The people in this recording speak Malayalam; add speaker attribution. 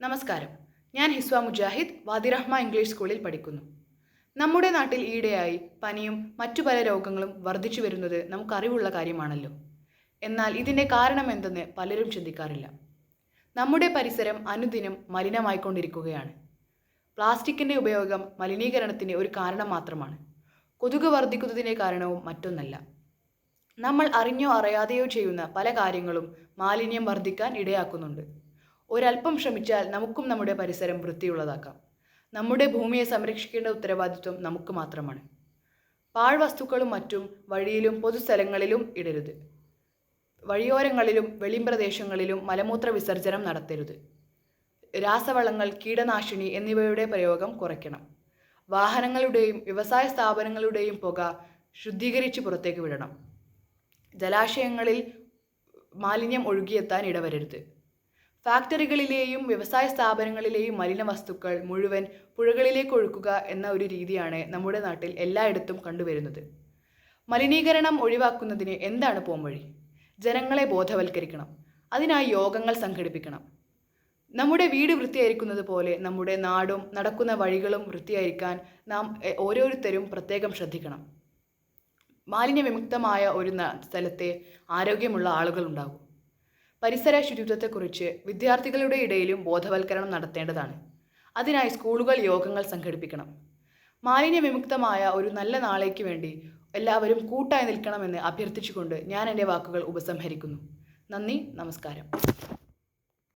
Speaker 1: നമസ്കാരം. ഞാൻ ഹിസ്വ മുജാഹിദ് വാദിറഹ്മ ഇംഗ്ലീഷ് സ്കൂളിൽ പഠിക്കുന്നു. നമ്മുടെ നാട്ടിൽ ഈയിടെയായി പനിയും മറ്റു പല രോഗങ്ങളും വർദ്ധിച്ചു വരുന്നത് നമുക്കറിവുള്ള കാര്യമാണല്ലോ. എന്നാൽ ഇതിന്റെ കാരണം എന്തെന്ന് പലരും ചിന്തിക്കാറില്ല. നമ്മുടെ പരിസരം അനുദിനം മലിനമായിക്കൊണ്ടിരിക്കുകയാണ്. പ്ലാസ്റ്റിക്കിന്റെ ഉപയോഗം മലിനീകരണത്തിന് ഒരു കാരണം മാത്രമാണ്. കൊതുക് വർദ്ധിക്കുന്നതിന്റെ കാരണവും മറ്റൊന്നല്ല. നമ്മൾ അറിഞ്ഞോ അറിയാതെയോ ചെയ്യുന്ന പല കാര്യങ്ങളും മാലിന്യം വർദ്ധിക്കാൻ ഇടയാക്കുന്നുണ്ട്. ഒരല്പം ശ്രമിച്ചാൽ നമുക്കും നമ്മുടെ പരിസരം വൃത്തിയുള്ളതാക്കാം. നമ്മുടെ ഭൂമിയെ സംരക്ഷിക്കേണ്ട ഉത്തരവാദിത്വം നമുക്ക് മാത്രമാണ്. പാഴ്വസ്തുക്കളും മറ്റും വഴിയിലും പൊതുസ്ഥലങ്ങളിലും ഇടരുത്. വഴിയോരങ്ങളിലും വെളിമ്പ്രദേശങ്ങളിലും മലമൂത്ര വിസർജനം നടത്തരുത്. രാസവളങ്ങൾ കീടനാശിനി എന്നിവയുടെ പ്രയോഗം കുറയ്ക്കണം. വാഹനങ്ങളുടെയും വ്യവസായ സ്ഥാപനങ്ങളുടെയും പുക ശുദ്ധീകരിച്ച് പുറത്തേക്ക് വിടണം. ജലാശയങ്ങളിൽ മാലിന്യം ഒഴുകിയെത്താൻ ഇടവരരുത്. ഫാക്ടറികളിലെയും വ്യവസായ സ്ഥാപനങ്ങളിലെയും മലിന വസ്തുക്കൾ മുഴുവൻ പുഴകളിലേക്ക് ഒഴുക്കുക എന്ന ഒരു രീതിയാണ് നമ്മുടെ നാട്ടിൽ എല്ലായിടത്തും കണ്ടുവരുന്നത്. മലിനീകരണം ഒഴിവാക്കുന്നതിന് എന്താണ് പോംവഴി? ജനങ്ങളെ ബോധവൽക്കരിക്കണം. അതിനായി യോഗങ്ങൾ സംഘടിപ്പിക്കണം. നമ്മുടെ വീട് വൃത്തിയായിരിക്കുന്നത് പോലെ നമ്മുടെ നാടും നടക്കുന്ന വഴികളും വൃത്തിയായിരിക്കാൻ നാം ഓരോരുത്തരും പ്രത്യേകം ശ്രദ്ധിക്കണം. മാലിന്യ വിമുക്തമായ ഒരു സ്ഥലത്തെ ആരോഗ്യമുള്ള ആളുകൾ ഉണ്ടാകും പരിസര ശുചിത്വത്തെക്കുറിച്ച് വിദ്യാർത്ഥികളുടെ ഇടയിലും ബോധവൽക്കരണം നടത്തേണ്ടതാണ്. അതിനായി സ്കൂളുകൾ യോഗങ്ങൾ സംഘടിപ്പിക്കണം. മാലിന്യ വിമുക്തമായ ഒരു നല്ല നാളേക്ക് വേണ്ടി എല്ലാവരും കൂട്ടായി നിൽക്കണമെന്ന് അഭ്യർത്ഥിച്ചുകൊണ്ട് ഞാൻ എന്റെ വാക്കുകൾ ഉപസംഹരിക്കുന്നു. നന്ദി നമസ്കാരം.